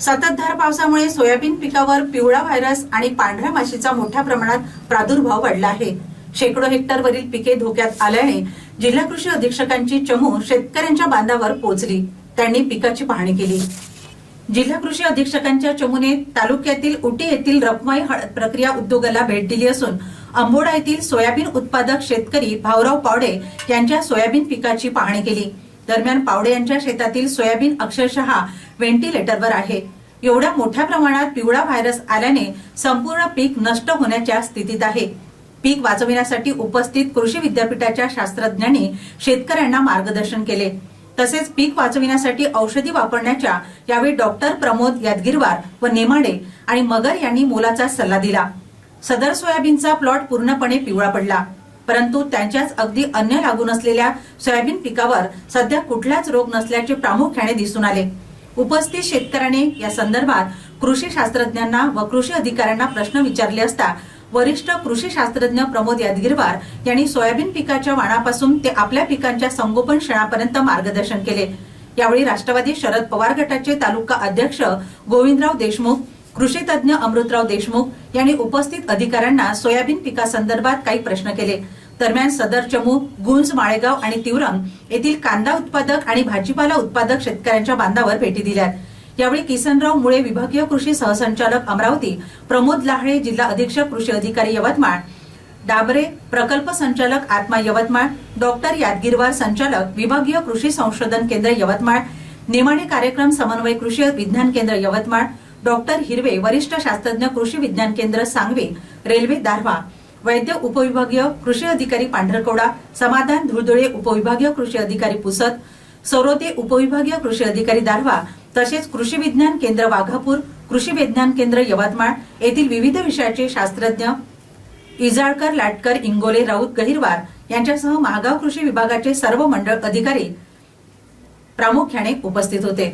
सततधार पावसामुळे सोयाबीन पिकावर पिवळा व्हायरस आणि पांढऱ्या माशीचा मोठ्या प्रमाणात प्रादुर्भाव वाढला आहे. शेकडो हेक्टरवरील पिके धोक्यात आल्याने जिल्हा कृषी अधीक्षकांची चमू शेतकऱ्यांच्या बांधावर पोहोचली त्यांनी पिकाची पाहणी केली. जिल्हा कृषी अधीक्षकांच्या चमूने तालुक्यातील उटी येथील रपमाई हळद प्रक्रिया उद्योगाला भेट दिली असून अंबोडा येथील सोयाबीन उत्पादक शेतकरी भाऊराव पावडे यांच्या सोयाबीन पिकाची पाहणी केली. दरम्यान पावडे यांच्या शेतातील सोयाबीन अक्षरशः व्हेंटिलेटरवर आहे. एवढ्या मोठ्या प्रमाणात पिवळा व्हायरस आल्याने संपूर्ण पीक नष्ट होण्याच्या स्थितीत आहे. पीक वाचविण्यासाठी उपस्थित कृषी विद्यापीठाच्या शास्त्रज्ञांनी शेतकऱ्यांना मार्गदर्शन केले. तसेच पीक वाचविण्यासाठी औषधी वापरण्याच्या यावेळी डॉक्टर प्रमोद यादगिरवार व नेमाडे आणि मगर यांनी मोलाचा सल्ला दिला. सदर सोयाबीनचा प्लॉट पूर्णपणे पिवळा पडला. परंतु त्यांच्याच अगदी अन्य लागून असलेल्या सोयाबीन पिकावर सध्या कुठलाच रोग नसल्याचे प्रामुख्याने दिसून आले. उपस्थित शेतकऱ्याने या संदर्भात कृषी शास्त्रज्ञांना व कृषी अधिकाऱ्यांना प्रश्न विचारले असता वरिष्ठ कृषी शास्त्रज्ञ प्रमोद यादगीरवार यांनी सोयाबीन पिकाच्या वाणापासून ते आपल्या पिकांच्या संगोपन क्षणापर्यंत मार्गदर्शन केले. यावेळी राष्ट्रवादी शरद पवार गटाचे तालुका अध्यक्ष गोविंदराव देशमुख कृषी तज्ज्ञ अमृतराव देशमुख यांनी उपस्थित अधिकाऱ्यांना सोयाबीन पिकासंदर्भात काही प्रश्न केले. दरम्यान सदर चमू गुंज माळेगाव आणि तिवरम येथील कांदा उत्पादक आणि भाजीपाला उत्पादक शेतकऱ्यांच्या बांधावर भेटी दिल्यात. यावेळी किसनराव मुळे विभागीय कृषी सहसंचालक अमरावती प्रमोद लाहळे जिल्हा अधीक्षक कृषी अधिकारी यवतमाळ डाबरे प्रकल्प संचालक आत्मा यवतमाळ डॉक्टर यादगीरवार संचालक विभागीय कृषी संशोधन केंद्र यवतमाळ निमाणे कार्यक्रम समन्वय कृषी विज्ञान केंद्र यवतमाळ डॉक्टर हिरवे वरिष्ठ शास्त्रज्ञ कृषी विज्ञान केंद्र सांगवे रेल्वे दारव्हा वैद्य उपविभागीय कृषी अधिकारी पांढरकवडा समाधान धुळधुळे उपविभागीय कृषी अधिकारी पुसद सरोते उपविभागीय कृषी अधिकारी दारव्हा तसेच कृषी विज्ञान केंद्र वाघापूर कृषी विज्ञान केंद्र यवतमाळ येथील विविध विषयाचे शास्त्रज्ञ इजाळकर लाटकर इंगोले राऊत गहिरवार यांच्यासह महागाव कृषी विभागाचे सर्व मंडळ अधिकारी प्रामुख्याने उपस्थित होते.